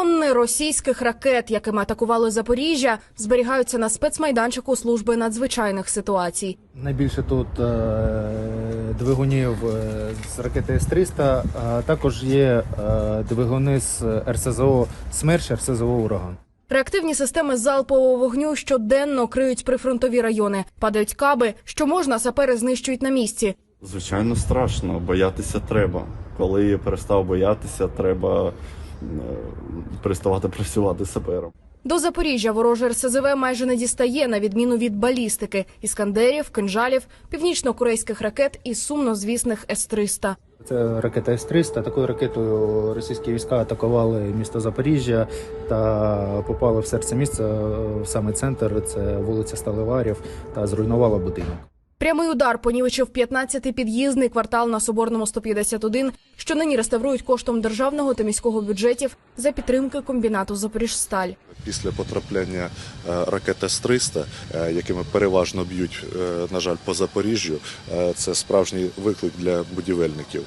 Тонни російських ракет, якими атакували Запоріжжя, зберігаються на спецмайданчику служби надзвичайних ситуацій. Найбільше тут е, двигунів е, з ракети С-300, а також є е, двигуни з РСЗО «Смерч», РСЗО «Ураган». Реактивні системи залпового вогню щоденно криють прифронтові райони, падають каби, що можна сапери знищують на місці. Звичайно, страшно. Боятися треба. Коли перестав боятися, треба переставати працювати сапером. До Запоріжжя вороже РСЗВ майже не дістає, на відміну від балістики, іскандерів, кинжалів, північно-корейських ракет і сумнозвісних С-300. Це ракета С-300. Такою ракетою російські війська атакували місто Запоріжжя та попали в серце міста, е, в самий центр. Це вулиця Сталеварів та зруйнувала будинок. Прямий удар понівечив 15-й під'їзний квартал на Соборному 151, що нині реставрують коштом державного та міського бюджетів за підтримки комбінату Запоріжсталь. Після потрапляння е, ракет С-300, е, якими переважно б'ють, е, на жаль, по Запоріжжю, це справжній виклик для будівельників.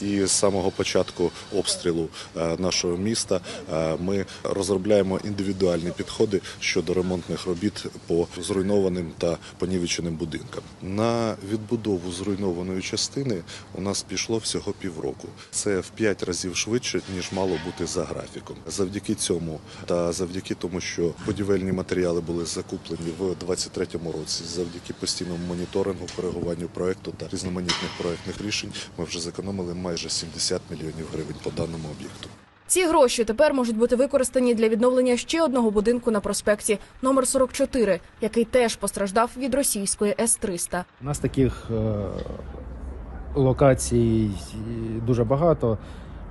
І з самого початку обстрілу нашого міста ми розробляємо індивідуальні підходи щодо ремонтних робіт по зруйнованим та понівеченим будинкам. На відбудову зруйнованої частини у нас пішло всього півроку. Це в п'ять разів швидше ніж мало бути за графіком. Завдяки цьому та завдяки тому, що будівельні матеріали були закуплені в 2023 році, завдяки постійному моніторингу, коригуванню проекту та різноманітних проектних рішень, ми вже зекономили майже 70 мільйонів гривень по даному об'єкту. Ці гроші тепер можуть бути використані для відновлення ще одного будинку на проспекті номер 44, який теж постраждав від російської С-300. У нас таких е, локацій дуже багато.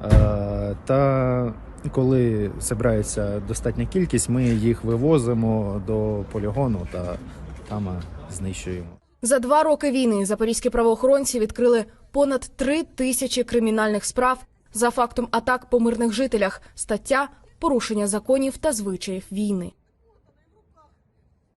Е, та коли зібрається достатня кількість, ми їх вивозимо до полігону та там е, знищуємо. За два роки війни запорізькі правоохоронці відкрили понад три тисячі кримінальних справ за фактом атак по мирних жителях. Стаття порушення законів та звичаїв війни.